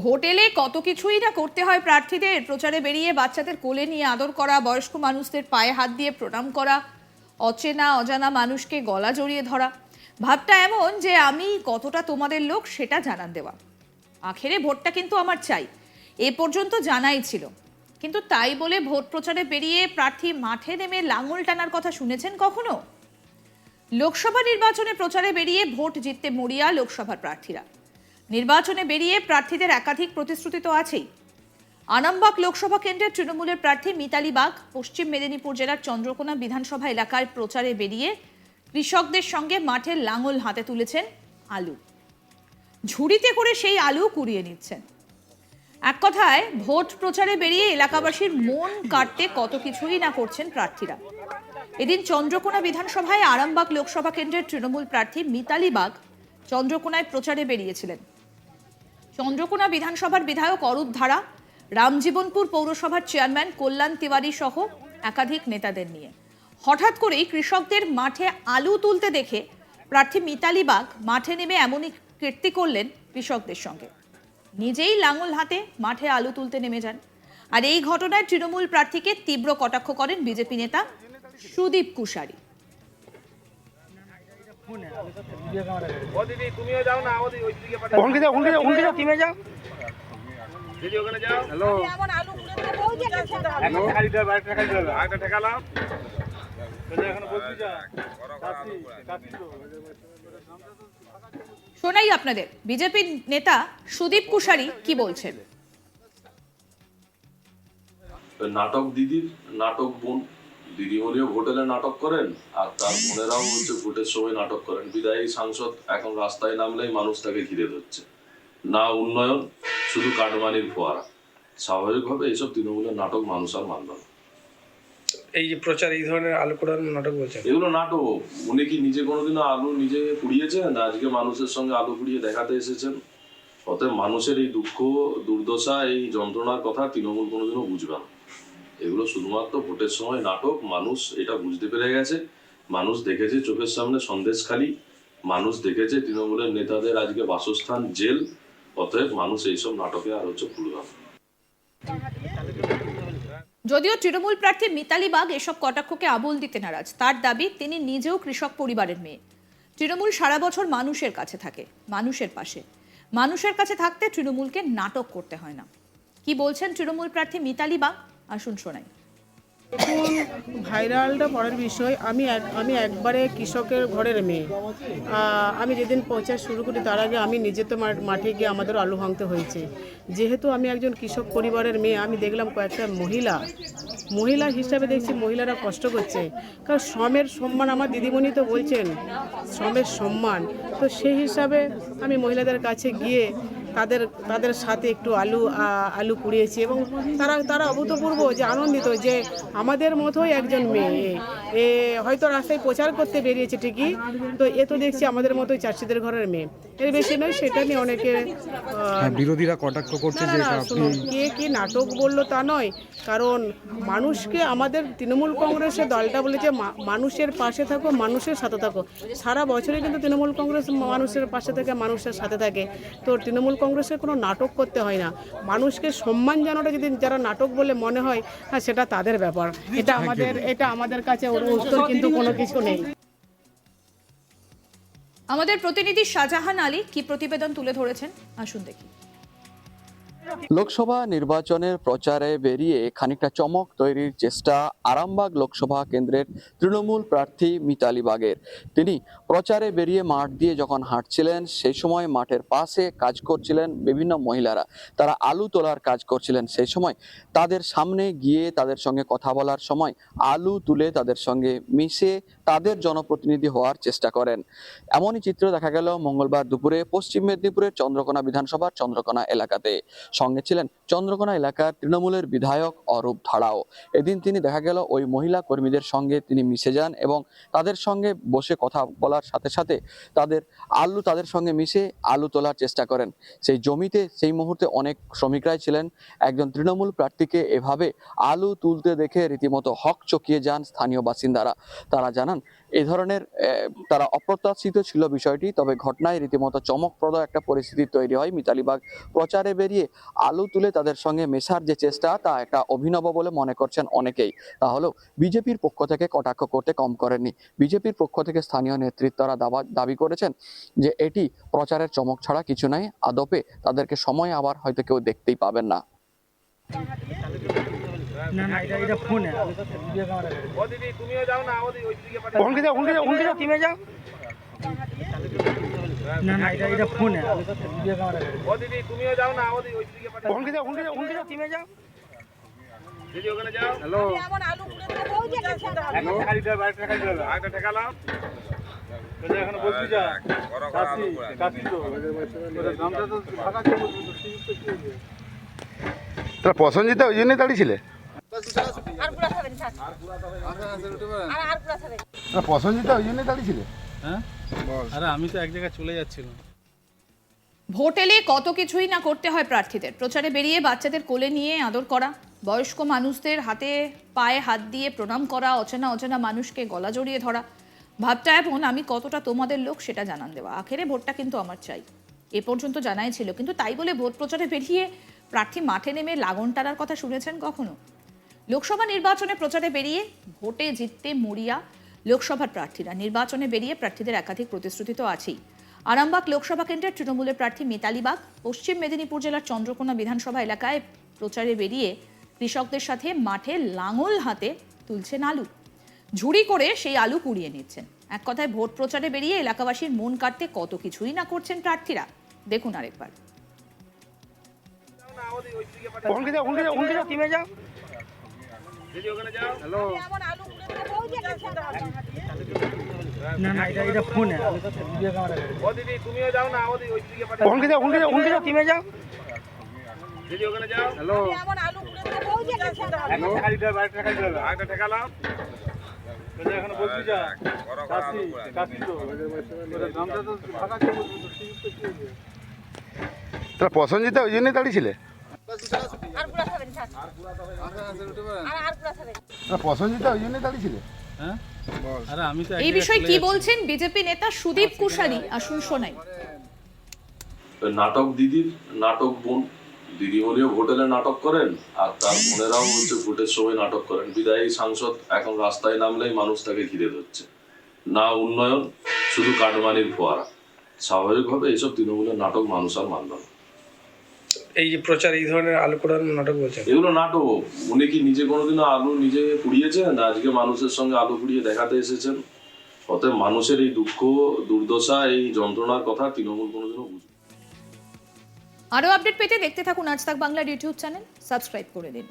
Vote এলে কত কিছুই না করতে হয় প্রার্থীদের। প্রচারে বেরিয়ে বাচ্চাদের কোলে নিয়ে আদর করা, বয়স্ক মানুষদের পায়ে হাত দিয়ে প্রণাম করা, অচেনা, অজানা মানুষকে গলা জড়িয়ে ধরা। ভাবটা এমন যে আমি কতটা তোমাদের লোক সেটা জানান দেওয়া। আখেরে ভোটটা কিন্তু আমার চাই। এ পর্যন্ত জানাই ছিল। কিন্তু তাই বলে ভোট প্রচারে বেরিয়ে প্রার্থী মাঠে নেমে লাঙল টানার কথা শুনেছেন কখনো? লোকসভা নির্বাচনে প্রচারে বেরিয়ে ভোট জিততে মরিয়া লোকসভার প্রার্থীরা। নির্বাচনে বেরিয়ে প্রার্থীদের একাধিক প্রতিশ্রুতি তো আছেই। আনামবাগ লোকসভা কেন্দ্রের তৃণমূলের প্রার্থী মিতালি বাগ পশ্চিম মেদিনীপুর জেলার চন্দ্রকোনা বিধানসভা এলাকায় প্রচারে বেরিয়ে কৃষকদের সঙ্গে মাঠে লাঙল হাতে তুলেছেন আলু। ঝুড়িতে করে সেই আলু কুড়িয়ে নিচ্ছেন। এক কথায়, ভোট প্রচারে বেরিয়ে এলাকাবাসীর মন কাটতে কত কিছুই না করছেন প্রার্থীরা। এদিন চন্দ্রকোনা বিধানসভায় আরামবাগ লোকসভা কেন্দ্রের তৃণমূল প্রার্থী মিতালি বাগ চন্দ্রকোনায় প্রচারে বেরিয়েছিলেন। চন্দ্রকোনা বিধানসভার বিধায়ক অরূপ ধারা, রামজীবনপুর পৌরসভার চেয়ারম্যান কল্যাণ তিওয়ারি সহ একাধিক নেতাদের নিয়ে। হঠাৎ করেই কৃষকদের মাঠে আলু তুলতে দেখে প্রার্থী মিতালি বাগ মাঠে নেমে এমনই কীর্তি করলেন কৃষকদের সঙ্গে। নিজেই লাঙল হাতে মাঠে আলু তুলতে নেমে যান। আর এই ঘটনায় তৃণমূল প্রার্থীকে তীব্র কটাক্ষ করেন বিজেপি নেতা সুদীপ কুশারি শোনাই আপনাদের। বিজেপির নেতা সুদীপ কুশারি কি বলছেন? নাটক দিদির নাটক বোন। দিদিমণিও ভোটেলে নাটক করেন আর তার বোনেরাও হচ্ছে ভোটের সময় নাটক করেন। বিদায়ী সাংসদ এখন রাস্তায় নামলেই মানুষ তাকে ঘিরে ধরছে। না উন্নয়ন শুধু কাটমানির ফোয়ারা। স্বাভাবিকভাবে এইসব তৃণমূলের নাটক মানুষ আর মানবে না। এই যে প্রচার এই ধরনের আলু পোড়ার নাটক বলছেন? এগুলো নাটক। উনি কি নিজে কোনোদিনও আলু নিজে পুড়িয়েছেন? আজকে মানুষের সঙ্গে আলু পুড়িয়ে দেখাতে এসেছেন। অতএব মানুষের এই দুঃখ দুর্দশা এই যন্ত্রণার কথা তৃণমূল কোনোদিনও বুঝবে না। এগুলো শুধুমাত্র ভোটের সময় নাটক, মানুষ এটা বুঝতে পেরে গেছে। মানুষ দেখেছে চোখের সামনে সন্দেশখালি মানুষ দেখেছে তৃণমূলের নেতাদের আজকে বাসস্থান, জেল। অতএব মানুষ এইসব নাটকে আর হচ্ছে ভুলবে যদিও তৃণমূল প্রার্থী মিতালি বাগ এসব কটাক্ষকে আবল দিতে নারাজ, তার দাবি তিনি নিজেও কৃষক পরিবারের মেয়ে। তৃণমূল সারা বছর মানুষের কাছে থাকে, মানুষের পাশে। মানুষের কাছে থাকতে তৃণমূলকে নাটক করতে হয় না। কি বলছেন তৃণমূল প্রার্থী মিতালি বাগ? আসুন শোনাই। এখন ভাইরালটা পড়ার বিষয়, আমি এক, আমি একবারে কৃষকের ঘরের মেয়ে। আমি যেদিন প্রচার শুরু করি, তার আগে আমি নিজে তো মাঠে গিয়ে আমাদের আলু ভাঙতে হয়েছে। যেহেতু আমি একজন কৃষক পরিবারের মেয়ে, আমি দেখলাম কয়েকটা মহিলা মহিলা হিসাবে দেখছি মহিলারা কষ্ট করছে। কারণ শ্রমের সম্মান আমার দিদিমণি তো বলছেন, শ্রমের সম্মান। তো সেই হিসাবে আমি মহিলাদের কাছে গিয়ে তাদের তাদের সাথে একটু আলু আলু কুড়িয়েছি এবং তারা তারা অভূতপূর্ব যে আনন্দিত যে আমাদের মতোই একজন মেয়ে। এ হয়তো রাস্তায় প্রচার করতে বেরিয়েছে ঠিকই তো এ তো দেখছি আমাদের মতোই চাষিদের ঘরের মেয়ে। এর বেশি নয় সেটা নিয়ে অনেকে হ্যাঁ, বিরোধীরা কটাক্ষ করছে না যে কে কি নাটক বলল তা নয় কারণ মানুষকে আমাদের তৃণমূল কংগ্রেসের দলটা বলেছে মানুষের পাশে থাকো মানুষের সাথে থাকো। সারা বছরে কিন্তু তৃণমূল কংগ্রেস মানুষের পাশে থাকে মানুষের সাথে থাকে। তো তৃণমূল কংগ্রেসের কোনো নাটক করতে হয় না। মানুষকে সম্মান জানাটা যদি যারা নাটক বলে মনে হয় হ্যাঁ সেটা তাদের ব্যাপার। এটা আমাদের এটা আমাদের কাছে ওর উত্তর কিন্তু কোনো কিছু নেই। আমাদের প্রতিনিধি শাহজাহান আলী কি প্রতিবেদন তুলে ধরেছেন? আসুন দেখি। লোকসভা নির্বাচনের প্রচারে বেরিয়ে খানিকটা চমক তৈরির চেষ্টা আরামবাগ লোকসভা কেন্দ্রের তৃণমূল প্রার্থী মিতালি বাগের। তিনি প্রচারে বেরিয়ে মাঠ দিয়ে যখন হাঁটছিলেন, সেই সময় মাঠের পাশে কাজ করছিলেন বিভিন্ন মহিলারা। তারা আলু তোলার কাজ করছিলেন সেই সময়। তাদের সামনে গিয়ে তাদের সঙ্গে কথা বলার সময় আলু তুলে তাদের সঙ্গে মিশে তাদের জনপ্রতিনিধি হওয়ার চেষ্টা করেন। এমনই চিত্র দেখা গেল মঙ্গলবার দুপুরে পশ্চিম মেদিনীপুরের চন্দ্রকোনা বিধানসভার চন্দ্রকোনা এলাকাতে। সঙ্গে ছিলেন চন্দ্রকোনা এলাকার তৃণমূলের বিধায়ক অরূপ ধাড়াও এদিন তিনি দেখা গেল ওই মহিলা কর্মীদের সঙ্গে তিনি মিশে যান এবং তাদের সঙ্গে বসে কথা বলার সাথে সাথে তাদের আলু তাদের সঙ্গে মিশে আলু তোলার চেষ্টা করেন। সেই জমিতে সেই মুহূর্তে অনেক শ্রমিকরাই ছিলেন। একজন তৃণমূল প্রার্থীকে এভাবে আলু তুলতে দেখে রীতিমতো হক চকিয়ে যান স্থানীয় বাসিন্দারা। তারা জানান এই ধরনের তারা অপ্রত্যাশিত ছিল বিষয়টি, তবে ঘটনায় রীতিমতো চমকপ্রদ একটা পরিস্থিতি তৈরি হয়। মিতালিবাগ প্রচারে বেরিয়ে আলু তুলে তাদের সঙ্গে মেশার যে চেষ্টা, তা একটা অভিনব বলে মনে করছেন অনেকেই। তাহলে বিজেপির পক্ষ থেকে কটাক্ষ করতে কম করেননি। বিজেপির পক্ষ থেকে স্থানীয় নেতৃত্বরা দাবা, দাবি করেছেন যে এটি প্রচারের চমক ছাড়া কিছু নাই। আদপে তাদেরকে সময় আবার হয়তো কেউ দেখতেই পাবেন না। ও দিদি তুমিও যাও না ওই দিকে উনকে যাও উনকে যাও উনকে যাও। টিমে যাও। ও দিদি তুমিও যাও না ওই দিকে যাও যাও যাও যাও। দিদি ওখানে যাও। হ্যালো আরেকটা টাকা নাও বলছে এখানে যা কাশি কাশি তো দামটা তো ফাঁকা ছিল? তাহলে প্রসঞ্জিতা ওই জন্যই দাঁড়িয়েছিলে না প্রসঞ্জিতা ওই জন্যই দাঁড়িয়েছিলে আরে আমি তো এক জায়গায় চলে যাচ্ছিলাম। ভোট এলে কত কিছুই না করতে হয় প্রার্থীদের। প্রচারে বেরিয়ে বাচ্চাদের কোলে নিয়ে আদর করা বয়স্ক মানুষদের হাতে পায়ে হাত দিয়ে প্রণাম করা অচেনা অচেনা মানুষকে গলা জড়িয়ে ধরা। ভাবটা এমন আমি কতটা তোমাদের লোক সেটা জানান দেওয়া। আখেরে ভোটটা কিন্তু আমার চাই। এ পর্যন্ত জানাই ছিল কিন্তু তাই বলে ভোট প্রচারে বেরিয়ে প্রার্থী মাঠে নেমে লাগন টানার কথা শুনেছেন কখনো? লোকসভা নির্বাচনে প্রচারে বেরিয়ে ভোটে জিততে মরিয়া লোকসভার প্রার্থীরা। নির্বাচনে বেরিয়ে প্রার্থীদের একাধিক প্রতিশ্রুতি তো আছেই। আরামবাগ লোকসভা কেন্দ্রের তৃণমূলের প্রার্থী মিতালি বাগ পশ্চিম মেদিনীপুর জেলার চন্দ্রকোনা বিধানসভা এলাকায় প্রচারে বেরিয়ে কৃষকদের সাথে মাঠে লাঙল হাতে তুলছেন আলু। ঝুড়ি করে সেই আলু কুড়িয়ে নিচ্ছেন। এক কথায় ভোট প্রচারে বেরিয়ে এলাকাবাসীর মন কাটতে কত কিছুই না করছেন প্রার্থীরা। দেখুন আরেকবার। উনকে যাও উনকে যাও। উনকে যাও টিমে যাও দিদি ওখানে যাও হ্যালো ও দিদি তুমিও যাও না ও দিদি ওই দিকে পাঠাও উনকে যাও উনকে যাও উনকে যাও টিমে যাও। দিদি ওখানে যাও। হ্যালো। একটা টাকা দিতে হবে আরেকটা টাকা দিতে হবে। আরেকটা টাকা নাও। বলছে এখানে বসবি যা। কাশি কাশি তো। ওদের দামটা তো ফাঁকা ছিল। তাহলে প্রসঞ্জিতা ওই জন্যই দাঁড়িয়েছিলে এই বিষয়ে কি বলছেন বিজেপি নেতা সুদীপ কুশারি আসুন শোনাই। নাটক দিদির নাটক বোন। দিদিমণিও ভোটেলে নাটক করেন আর তার বোনেরাও হচ্ছে ভোটের সময় নাটক করেন। বিদায়ী সাংসদ এখন রাস্তায় নামলেই মানুষ তাকে ঘিরে ধরছে। না উন্নয়ন শুধু কাটমানির ফোয়ারা। স্বাভাবিকভাবে এইসব তৃণমূলের নাটক মানুষ আর মানবে না। এই যে প্রচার এই ধরনের আলু কোরআন নাটক বলছেন। এগুলো নাটক। উনি কি নিজে কোনোদিনও আলু নিজে পুড়িয়েছেন? আজকে মানুষের সঙ্গে আলু পুড়িয়ে দেখাতে এসেছেন। অতএব মানুষের এই দুঃখ দুর্দশা এই যন্ত্রণার কথা তৃণমূল কোনোদিনও বুঝবে। আরও আপডেট পেতে দেখতে থাকুন আজ তাক বাংলার ইউটিউব চ্যানেল। সাবস্ক্রাইব করে দিন।